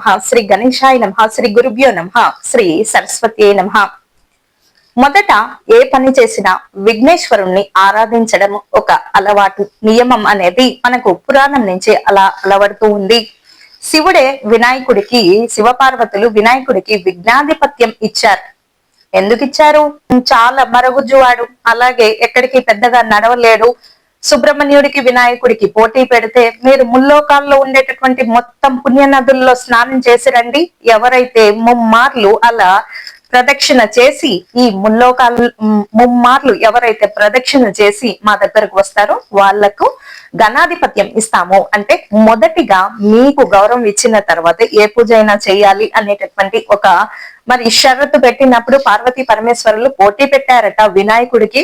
నమ. శ్రీ గణేశాయ నమ. శ్రీ గురుభ్యో నమ. శ్రీ సరస్వతి నమ. మొదట ఏ పని చేసినా విఘ్నేశ్వరుణ్ణి ఆరాధించడం ఒక అలవాటు నియమం అనేది మనకు పురాణం నుంచి అలా అలవడుతూ ఉంది. శివుడే వినాయకుడికి శివపార్వతులు వినాయకుడికి విఘ్నాధిపత్యం ఇచ్చారు. ఎందుకు ఇచ్చారు చాలా మరగుజ్జువాడు అలాగే ఎక్కడికి పెద్దగా నడవలేడు. సుబ్రహ్మణ్యుడికి వినాయకుడికి పోటీ పెడితే మీరు ముల్లోకాల్లో ఉండేటటువంటి మొత్తం పుణ్య నదుల్లో స్నానం చేసి రండి ఎవరైతే ముమ్మార్లు అలా ప్రదక్షిణ చేసి ఈ ముల్లోకాలు ముమ్మార్లు ఎవరైతే ప్రదక్షిణ చేసి మా దగ్గరకు వస్తారో వాళ్ళకు గణాధిపత్యం ఇస్తాము. అంటే మొదటిగా మీకు గౌరవం ఇచ్చిన తర్వాత ఏ పూజ అయినా చేయాలి అనేటటువంటి ఒక మరి షరతు పెట్టినప్పుడు పార్వతీ పరమేశ్వరులు పోటీ పెట్టారట వినాయకుడికి.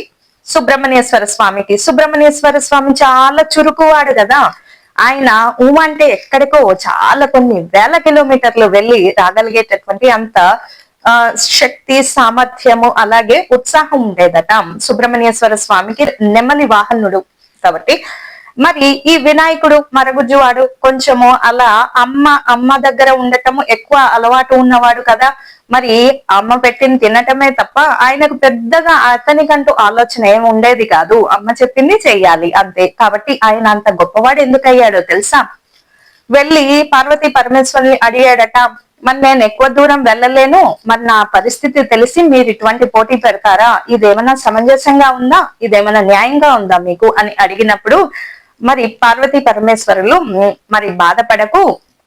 సుబ్రహ్మణ్యేశ్వర స్వామికి. సుబ్రహ్మణ్యేశ్వర స్వామి చాలా చురుకువాడు కదా. ఆయన ఊ అంటే ఎక్కడికో చాలా కొన్ని వేల కిలోమీటర్లు వెళ్ళి రాగలిగేటటువంటి అంత శక్తి సామర్థ్యము అలాగే ఉత్సాహం ఉండేదట సుబ్రహ్మణ్యేశ్వర స్వామికి నెమలి వాహనుడు కాబట్టి. మరి ఈ వినాయకుడు మరగుజ్జువాడు కొంచెము అలా అమ్మ అమ్మ దగ్గర ఉండటము ఎక్కువ అలవాటు ఉన్నవాడు కదా. మరి అమ్మ పెట్టింది తినటమే తప్ప ఆయనకు పెద్దగా అతనికంటూ ఆలోచన ఏమి ఉండేది కాదు. అమ్మ చెప్పింది చెయ్యాలి అంతే. కాబట్టి ఆయన అంత గొప్పవాడు ఎందుకు అయ్యాడో తెలుసా? వెళ్ళి పార్వతీ పరమేశ్వరుని అడిగాడట మరి నేను ఎక్కువ దూరం వెళ్ళలేను. మరి నా పరిస్థితి తెలిసి మీరు ఇటువంటి పోటీ పెడతారా? ఇదేమైనా సమంజసంగా ఉందా? ఇదేమైనా న్యాయంగా ఉందా మీకు? అని అడిగినప్పుడు మరి పార్వతీ పరమేశ్వరులు మరి బాధపడకు.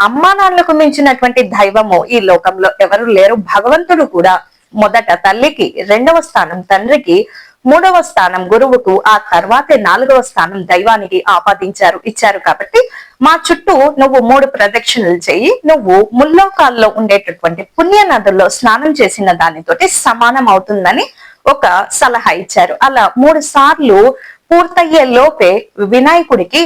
అమ్మా నాన్నలకు మించినటువంటి దైవము ఈ లోకంలో ఎవరు లేరు. భగవంతుడు కూడా మొదట తల్లికి రెండవ స్థానం తండ్రికి మూడవ స్థానం గురువుకు ఆ తర్వాతే నాలుగవ స్థానం దైవానికి ఆపాదించారు ఇచ్చారు కాబట్టి మా చుట్టూ నువ్వు మూడు ప్రదక్షిణలు చేయి. నువ్వు ముల్లోకాల్లో ఉండేటటువంటి పుణ్య నదుల్లో స్నానం చేసిన దానితోటి సమానం అవుతుందని ఒక సలహా ఇచ్చారు. అలా మూడు సార్లు పూర్తయ్యే లోపే వినాయకుడికి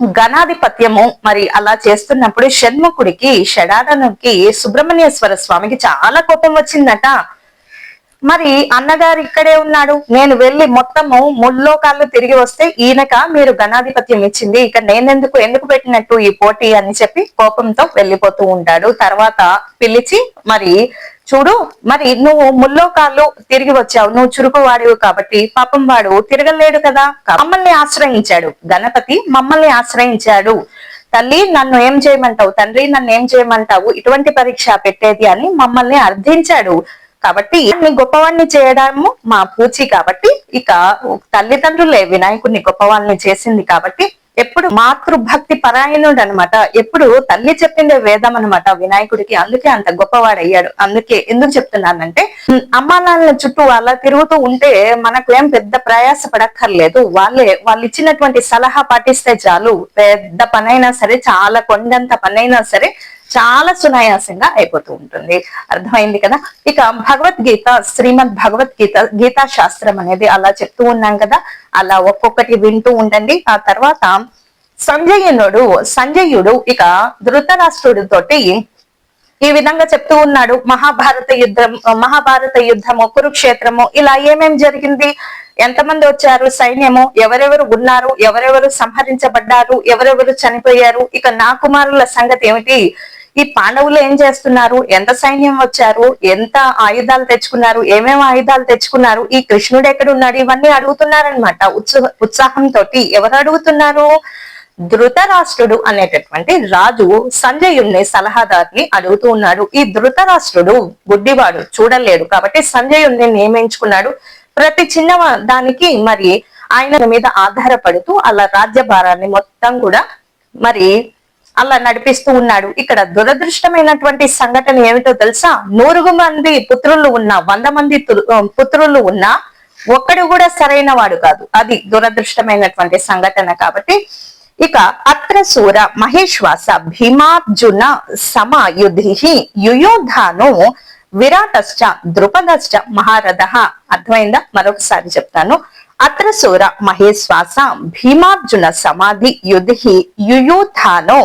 గణాధిపత్యము మరి అలా చేస్తున్నప్పుడు షణ్ముఖుడికి షడాదనుకి సుబ్రహ్మణ్యేశ్వర స్వామికి చాలా కోపం వచ్చిందట. మరి అన్నగారు ఇక్కడే ఉన్నాడు. నేను వెళ్ళి మొత్తము ముల్లోకాలు తిరిగి వస్తే ఈయనక మీరు గణాధిపత్యం ఇచ్చింది. ఇక నేనెందుకు ఎందుకు పెట్టినట్టు ఈ పోటీ అని చెప్పి కోపంతో వెళ్ళిపోతూ ఉంటాడు. తర్వాత పిలిచి మరి చూడు మరి నువ్వు ముల్లోకాళ్ళు తిరిగి వచ్చావు. నువ్వు చురుకు వాడివు కాబట్టి పాపం వాడు తిరగలేడు కదా. మమ్మల్ని ఆశ్రయించాడు. గణపతి మమ్మల్ని ఆశ్రయించాడు. తల్లి నన్ను ఏం చేయమంటావు? తండ్రి నన్ను ఏం చేయమంటావు? ఇటువంటి పరీక్ష పెట్టేది అని మమ్మల్ని అర్థించాడు. కాబట్టి నీ గొప్పవాడిని చేయడము మా పూచి కాబట్టి ఇక తల్లిదండ్రులే వినాయకుడిని గొప్పవాళ్ళని చేసింది కాబట్టి ఎప్పుడు మాతృభక్తి పరాయణుడు అనమాట ఎప్పుడు తల్లి చెప్పిందే వేదం అనమాట వినాయకుడికి. అందుకే అంత గొప్పవాడయ్యాడు. అందుకే ఎందుకు చెప్తున్నానంటే అమ్మానాన్న చుట్టూ అలా తిరుగుతూ ఉంటే మనకు ఏం పెద్ద ప్రయాస పడక్కర్లేదు. వాళ్ళే వాళ్ళు ఇచ్చినటువంటి సలహా పాటిస్తే చాలు. పెద్ద పనైనా సరే చాలా కొండంత పనైనా సరే చాలా సునాయాసంగా అయిపోతూ ఉంటుంది. అర్థమైంది కదా? ఇక భగవద్గీత శ్రీమద్ భగవద్గీత గీతా శాస్త్రం అనేది అలా చెప్తూ ఉన్నాం కదా? అలా ఒక్కొక్కటి వింటూ ఉండండి. ఆ తర్వాత సంజయునుడు సంజయుడు ఇక ధృతరాష్ట్రుడితోటి ఈ విధంగా చెప్తూ ఉన్నాడు. మహాభారత యుద్ధం మహాభారత యుద్ధము కురుక్షేత్రము ఇలా ఏమేం జరిగింది? ఎంతమంది వచ్చారు? సైన్యము ఎవరెవరు ఉన్నారు? ఎవరెవరు సంహరించబడ్డారు? ఎవరెవరు చనిపోయారు? ఇక నా కుమారుల సంగతి ఏమిటి? ఈ పాండవులు ఏం చేస్తున్నారు? ఎంత సైన్యం వచ్చారు? ఎంత ఆయుధాలు తెచ్చుకున్నారు? ఏమేమి ఆయుధాలు తెచ్చుకున్నారు? ఈ కృష్ణుడు ఎక్కడ ఉన్నాడు ఇవన్నీ అడుగుతున్నారనమాట ఉత్సాహ ఉత్సాహంతో ఎవరు అడుగుతున్నారు? ధృతరాష్ట్రుడు అనేటటువంటి రాజు సంజయుణ్ణి సలహాదారుని అడుగుతూ ఉన్నాడు. ఈ ధృతరాష్ట్రుడు గుడ్డివాడు చూడలేడు. కాబట్టి సంజయుణ్ణి నియమించుకున్నాడు. ప్రతి చిన్న దానికి మరి ఆయన మీద ఆధారపడుతూ అలా రాజ్యభారాన్ని మొత్తం కూడా మరి అలా నడిపిస్తూ ఉన్నాడు. ఇక్కడ దురదృష్టమైనటువంటి సంఘటన ఏమిటో తెలుసా? నూరుగు మంది పుత్రులు ఉన్న వంద మంది పుత్రులు ఉన్నా ఒక్కడు కూడా సరైన వాడు కాదు. అది దురదృష్టమైనటువంటి సంఘటన కాబట్టి. ఇక అత్రసూర మహేశ్వాస భీమార్జున సమయుధి యుయోధాను విరాటశ్చ ద్రుపదశ్చ మహారథ. అర్థమైందా? మరొకసారి చెప్తాను. అత్రసూర మహేశ్వాస భీమార్జున సమాధి యుధి యుయూథానో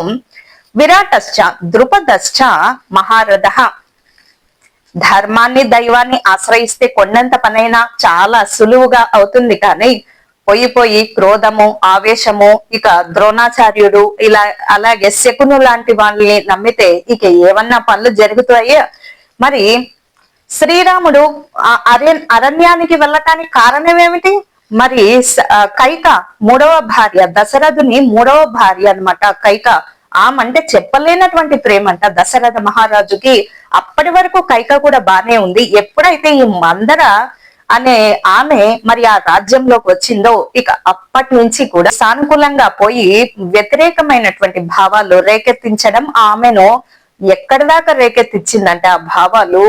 విరాటశ్చ ద్రుపదశ్చ మహారథ ధర్మాన్ని దైవాన్ని ఆశ్రయిస్తే కొండంత పనైనా చాలా సులువుగా అవుతుంది కానీ పోయిపోయి క్రోధము ఆవేశము ఇక ద్రోణాచార్యుడు ఇలా అలాగే శకును లాంటి వాళ్ళని నమ్మితే ఇక ఏమన్నా పనులు జరుగుతాయో? మరి శ్రీరాముడు అరణ్యానికి వెళ్ళటానికి కారణం ఏమిటి? మరి కైక మూడవ భార్య దశరథుని మూడవ భార్య అన్నమాట కైక. ఆమంటే చెప్పలేనటువంటి ప్రేమ అంట దశరథ మహారాజుకి. అప్పటి వరకు కైక కూడా బానే ఉంది. ఎప్పుడైతే ఈ మందర అనే ఆమె మరి ఆ రాజ్యంలోకి వచ్చిందో ఇక అప్పటి నుంచి కూడా సానుకూలంగా పోయి వ్యతిరేకమైనటువంటి భావాలు రేకెత్తించడం ఆమెను ఎక్కడి దాకా రేకెత్తిచ్చిందంటే ఆ భావాలు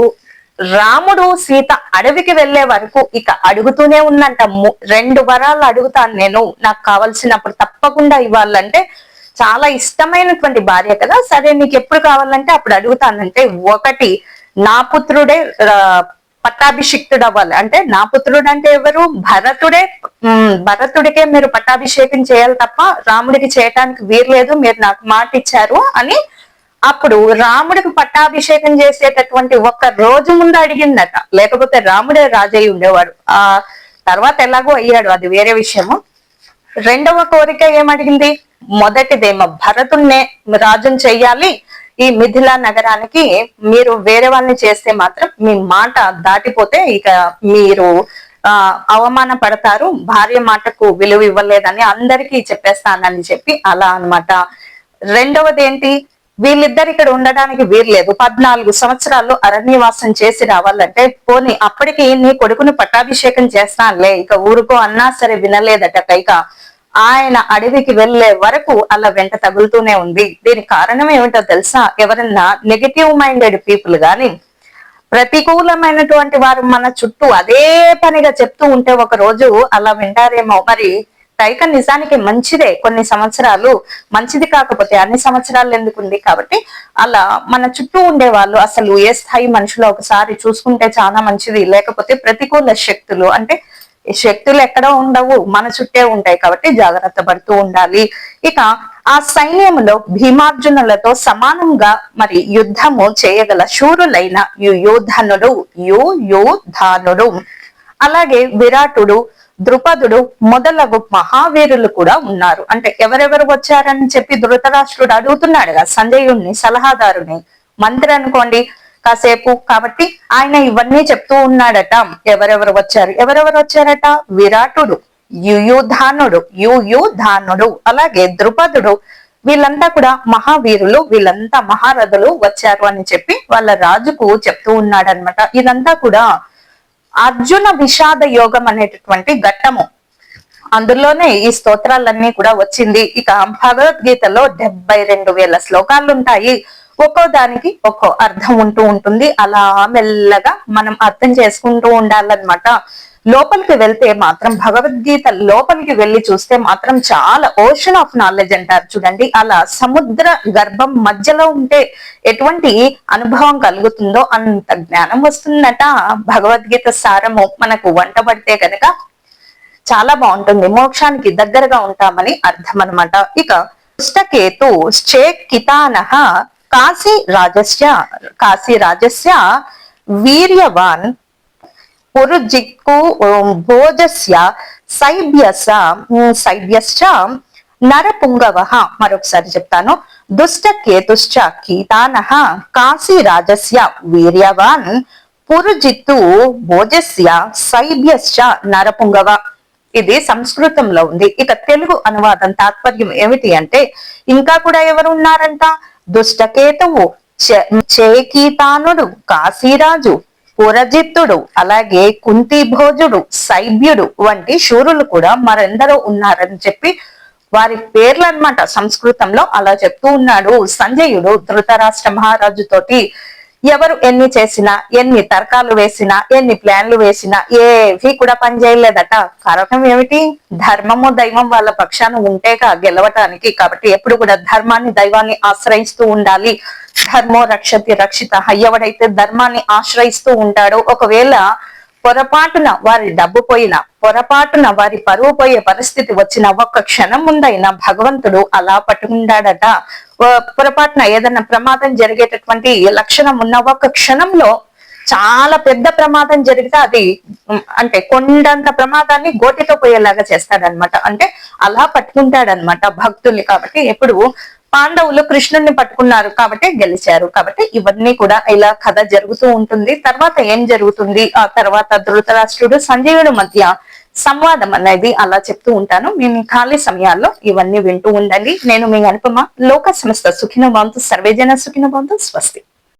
రాముడు సీత అడవికి వెళ్ళే వరకు ఇక అడుగుతూనే ఉందంట. ము- రెండు వరాలు అడుగుతాను నేను. నాకు కావలసినప్పుడు తప్పకుండా ఇవ్వాలంటే చాలా ఇష్టమైనటువంటి భార్య కదా. సరే నీకు ఎప్పుడు కావాలంటే అప్పుడు అడుగుతానంటే ఒకటి నా పుత్రుడే పట్టాభిషిక్తుడు అవ్వాలి అంటే నా పుత్రుడు అంటే ఎవరు? భరతుడే. భరతుడికే మీరు పట్టాభిషేకం చేయాలి తప్ప రాముడికి చేయటానికి వీర్లేదు మీరు నాకు మాట ఇచ్చారు అని అప్పుడు రాముడికి పట్టాభిషేకం చేసేటటువంటి ఒక్క రోజు ముందు అడిగిందట. లేకపోతే రాముడే రాజయ్య ఉండేవాడు. ఆ తర్వాత ఎలాగో అయ్యాడు అది వేరే విషయము. రెండవ కోరిక ఏమడిగింది? మొదటిదేమో భరతుణ్ణే రాజుని చెయ్యాలి. ఈ మిథిలా నగరానికి మీరు వేరే వాళ్ళని చేస్తే మాత్రం మీ మాట దాటిపోతే ఇక మీరు ఆ అవమాన పడతారు. భార్య మాటకు విలువ ఇవ్వలేదని అందరికీ చెప్పేస్తానని చెప్పి అలా అన్నమాట. రెండవది ఏంటి వీళ్ళిద్దరు ఇక్కడ ఉండడానికి వీర్లేదు పద్నాలుగు సంవత్సరాలు అరణ్యవాసం చేసి రావాలంటే పోని అప్పటికి నీ కొడుకుని పట్టాభిషేకం చేస్తానులే ఇక ఊరుకో అన్నా సరే వినలేదట కైక ఆయన అడవికి వెళ్ళే వరకు అలా వెంట తగులుతూనే ఉంది. దీనికి కారణం ఏమిటో తెలుసా? ఎవరన్నా నెగటివ్ మైండెడ్ పీపుల్ గాని ప్రతికూలమైనటువంటి వారు మన చుట్టూ అదే పనిగా చెప్తూ ఉంటే ఒక రోజు అలా వింటారేమో. మరి టైకన్ నిజానికి మంచిదే కొన్ని సంవత్సరాలు. మంచిది కాకపోతే అన్ని సంవత్సరాలు ఎందుకుంది కాబట్టి అలా మన చుట్టూ ఉండే వాళ్ళు అసలు ఏ స్థాయి మనుషులు ఒకసారి చూసుకుంటే చాలా మంచిది. లేకపోతే ప్రతికూల శక్తులు అంటే శక్తులు ఎక్కడ ఉండవు మన చుట్టే ఉంటాయి కాబట్టి జాగ్రత్త పడుతూ ఉండాలి. ఇక ఆ సైన్యంలో భీమార్జునులతో సమానంగా మరి యుద్ధము చేయగల శూరులైన యుయోధనుడు యుయోధానుడు అలాగే విరాటుడు ద్రుపదుడు మొదలగు మహావీరులు కూడా ఉన్నారు. అంటే ఎవరెవరు వచ్చారని చెప్పి ధృతరాష్ట్రుడు అడుగుతున్నాడుగా సందేయుణ్ణి సలహాదారుని. మంత్రి అనుకోండి కాసేపు. కాబట్టి ఆయన ఇవన్నీ చెప్తూ ఉన్నాడట. ఎవరెవరు వచ్చారు? ఎవరెవరు వచ్చారట? విరాటుడు యుయుధానుడు యుయుధానుడు అలాగే ద్రుపదుడు. వీళ్ళంతా కూడా మహావీరులు వీళ్ళంతా మహారథులు వచ్చారు అని చెప్పి వాళ్ళ రాజుకు చెప్తూ ఉన్నాడనమాట ఇదంతా కూడా అర్జున విషాద యోగం అనేటటువంటి ఘట్టము. అందులోనే ఈ స్తోత్రాలన్నీ కూడా వచ్చింది. ఇక భగవద్గీతలో డెబ్బై రెండు వేల శ్లోకాలు ఉంటాయి ఒక్కో దానికి ఒక్కో అర్థం ఉంటూ ఉంటుంది. అలా మెల్లగా మనం అర్థం చేసుకుంటూ ఉండాలన్నమాట. లోపలికి వెళ్తే మాత్రం భగవద్గీత లోపలికి వెళ్ళి చూస్తే మాత్రం చాలా ఓషన్ ఆఫ్ నాలెడ్జ్ అంటారు చూడండి. అలా సముద్ర గర్భం మధ్యలో ఉంటే ఎటువంటి అనుభవం కలుగుతుందో అంత జ్ఞానం వస్తుందట. భగవద్గీత సారము మనకు వంట పడితే కనుక చాలా బాగుంటుంది. మోక్షానికి దగ్గరగా ఉంటామని అర్థం అన్నమాట ఇక పుస్తకేతు కితానహ కాశీ రాజస్య కాశీ రాజస్య వీర్యవాన్ పురుజిక్కు భోజస్య సైభ్యస సైభ్యశ్చ నరపుంగవ మరొకసారి చెప్తాను దుష్ట కేతుశ్చ కీతానః కాశీ రాజస్య వీర్యవాన్ పురుజిత్తు భోజస్య సైభ్యశ్చ నరపుంగవ ఇది సంస్కృతంలో ఉంది. ఇక తెలుగు అనువాదం తాత్పర్యం ఏమిటి అంటే ఇంకా కూడా ఎవరు ఉన్నారంట దుష్టకేతువు చేకీతానుడు కాశీరాజు పురజిత్తుడు అలాగే కుంతి భోజుడు సైభ్యుడు వంటి శూరులు కూడా మరెందరో ఉన్నారని చెప్పి వారి పేర్లు అన్నమాట సంస్కృతంలో అలా చెప్తూ ఉన్నాడు. సంజయుడు ధృతరాష్ట్ర మహారాజు తోటి ఎవరు ఎన్ని చేసినా ఎన్ని తర్కాలు వేసినా ఎన్ని ప్లాన్లు వేసినా ఏవి కూడా పనిచేయలేదట కారణం ఏమిటి? ధర్మము దైవం వాళ్ళ పక్షాన ఉంటేగా గెలవటానికి. కాబట్టి ఎప్పుడు కూడా ధర్మాన్ని దైవాన్ని ఆశ్రయిస్తూ ఉండాలి. ధర్మో రక్షతి రక్షిత. ఎవడైతే ధర్మాన్ని ఆశ్రయిస్తూ ఉంటాడో ఒకవేళ పొరపాటున వారి డబ్బు పోయిన పొరపాటున వారి పరువు పోయే పరిస్థితి వచ్చిన ఒక్క క్షణం ముందైనా భగవంతుడు అలా పట్టుకుంటాడట. పొరపాటున ఏదైనా ప్రమాదం జరిగేటటువంటి లక్షణం ఉన్న ఒక్క క్షణంలో చాలా పెద్ద ప్రమాదం జరిగితే అది అంటే కొండంత ప్రమాదాన్ని గోటితో పోయేలాగా చేస్తాడనమాట అంటే అలా పట్టుకుంటాడనమాట భక్తుల్ని. కాబట్టి ఎప్పుడు పాండవులు కృష్ణుడిని పట్టుకున్నారు కాబట్టి గెలిచారు. కాబట్టి ఇవన్నీ కూడా ఇలా కథ జరుగుతూ ఉంటుంది. తర్వాత ఏం జరుగుతుంది? ఆ తర్వాత ధృతరాష్ట్రుడు సంజయుడు మధ్య సంవాదం అనేది అలా చెప్తూ ఉంటాను. మీ ఖాళీ సమయాల్లో ఇవన్నీ వింటూ ఉండండి. నేను మీ అనుపమ. లోక సంస్థ సుఖిన బాంతు సర్వేజన సుఖిన బాంతు స్వస్తి.